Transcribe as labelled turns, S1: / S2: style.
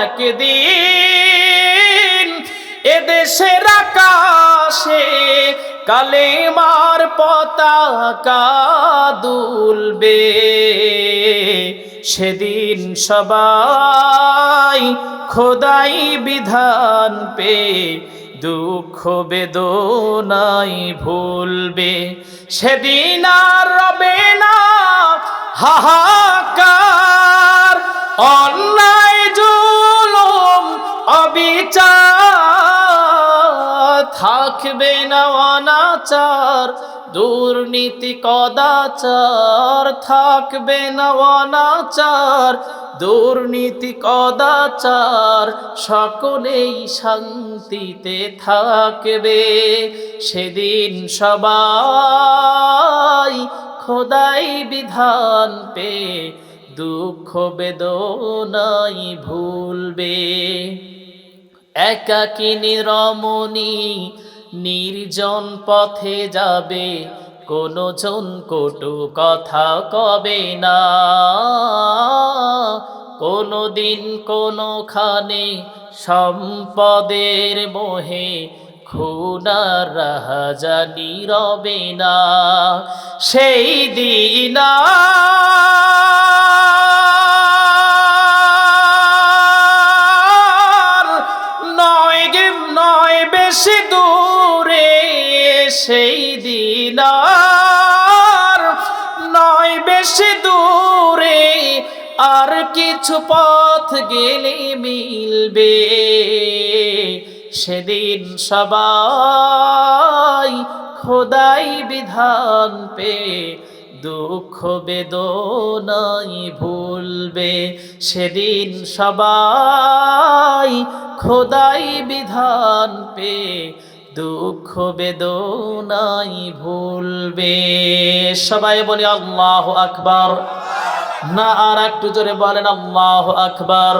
S1: একদিন এদেশের আকাশে কালেমার পতাকা দুলবে। সেদিন সবাই খোদাই বিধান পে, দুঃখ বেদনাই ভুলবে। সেদিন আর রবে না, হাহাকার, অন্যায় থাকবে না অনাচার, দুর্নীতি কদাচার। থাকবে না অনাচার, দুর্নীতি কদাচার। সকলেই শান্তিতে থাকবে। সেদিন সবাই খোদাই বিধান পে দুঃখ বেদনাই ভুলবে। একাকিনী রমণী নির্জন পথে যাবে কোনো জন কটু কথা কবে না। কোনো দিন কোনোখানে সম্পদের মোহে খুনার রাহাজানি রবে না। সেই দিন নয় নয়, বেশি দূরে সেই দিন নয়, বেশি দূরে আর কিছু পথ গেলে মিলবে। সেদিন সবাই খোদাই বিধান পে দুঃখ বেদনাই ভুলবে। সেদিন সবাই খোদাই বিধান পে, দুঃখ বেদনাই ভুলবে। সবাই বলে আল্লাহ আকবার। না, আর একটু জোরে বলেন আল্লাহ আকবার।